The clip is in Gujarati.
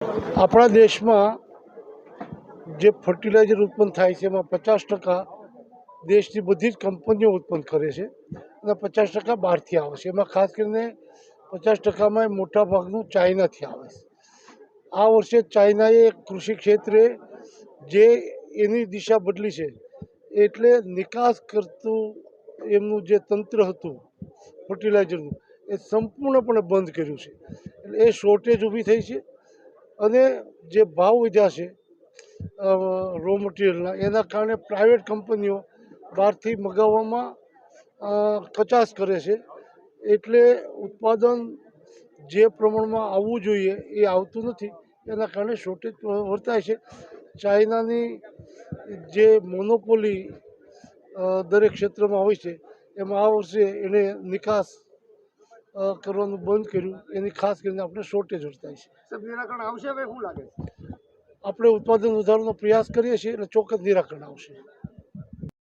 આપણા દેશમાં જે ફર્ટિલાઇઝર ઉત્પન્ન થાય છે, એમાં પચાસ ટકા દેશની બધી જ કંપનીઓ ઉત્પન્ન કરે છે અને પચાસ ટકા બહારથી આવે છે. એમાં ખાસ કરીને પચાસ ટકામાં મોટા ભાગનું ચાઇનાથી આવે છે. આ વર્ષે ચાઇનાએ કૃષિ ક્ષેત્રે જે એની દિશા બદલી છે, એટલે નિકાસ કરતું એમનું જે તંત્ર હતું ફર્ટિલાઇઝરનું એ સંપૂર્ણપણે બંધ કર્યું છે. એટલે એ શોર્ટેજ ઊભી થઈ છે. અને જે ભાવ વધ્યા છે રો મટીરિયલના એના કારણે પ્રાઇવેટ કંપનીઓ બહારથી મગાવવામાં કચાશ કરે છે. એટલે ઉત્પાદન જે પ્રમાણમાં આવવું જોઈએ એ આવતું નથી. એના કારણે શોર્ટેજ વર્તાય છે. ચાઇનાની જે મોનોપોલી દરેક ક્ષેત્રમાં હોય છે, એમાં આ વર્ષે એણે નિકાસ કરવાનું બંધ કર્યું. એની ખાસ કરીને આપણે શોર્ટેજ વર્તાય છે. નિરાકરણ આવશે હવે શું લાગે આપણે ઉત્પાદન વધારવાનો પ્રયાસ કરીએ છીએ એટલે ચોક્કસ નિરાકરણ આવશે.